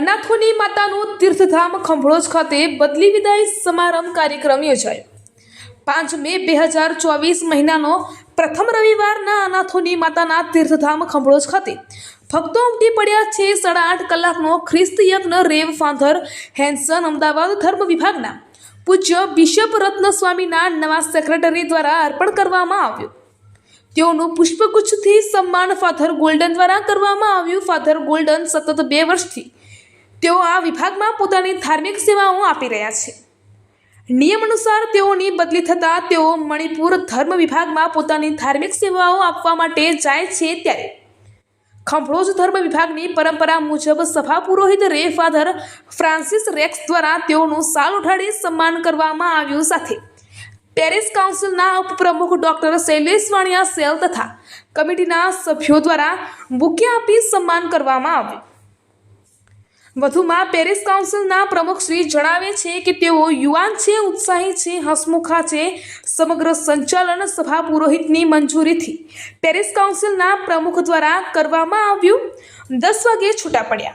માતાનું તીર્થધામ ખંભળોજ ખાતે બદલી વિદાય સમારંભ કાર્યક્રમ યોજાયો. પાંચ મે બે હજાર ચોવીસ મહિનાનો પ્રથમ રવિવારના અનાથોની માતાના તીર્થધામ ખંભળોજ ખાતે ભક્તો ઉમટી પડ્યા છે સાડા આઠ કલાકનો ખ્રિસ્ત યજ્ઞ રેવ ફાધર હેન્સન અમદાવાદ ધર્મ વિભાગના પૂજ્ય બિશપ રત્ન સ્વામીના નવા સેક્રેટરી દ્વારા અર્પણ કરવામાં આવ્યું. તેઓનું પુષ્પગુચ્છથી સન્માન ફાધર ગોલ્ડન દ્વારા કરવામાં આવ્યું. ફાધર ગોલ્ડન સતત બે વર્ષથી તેઓ આ વિભાગમાં પોતાની ધાર્મિક સેવાઓ આપી રહ્યા છે. નિયમ અનુસાર તેઓની બદલી થતાં તેઓ મણિપુર ધર્મ વિભાગમાં પોતાની ધાર્મિક સેવાઓ આપવા માટે જાય છે ત્યારે ખંભળોજ ધર્મ વિભાગની પરંપરા મુજબ સભા પુરોહિત રે ફાધર ફ્રાન્સિસ રેક્સ દ્વારા તેઓનું સાલ ઉઠાડી સન્માન કરવામાં આવ્યું સાથે પેરિસ કાઉન્સિલના ઉપપ્રમુખ ડોક્ટર શૈલેષ વાણિયા સેલ તથા કમિટીના સભ્યો દ્વારા બુકે આપી સન્માન કરવામાં આવ્યું. વધુમાં પેરિસ કાઉન્સિલના પ્રમુખશ્રી જણાવે છે કે તેઓ યુવાન છે, ઉત્સાહી છે, હસમુખા છે. સમગ્ર સંચાલન સભા પુરોહિતની મંજૂરીથી પેરિસ કાઉન્સિલના પ્રમુખ દ્વારા કરવામાં આવ્યું. દસ વાગે છૂટા પડ્યા.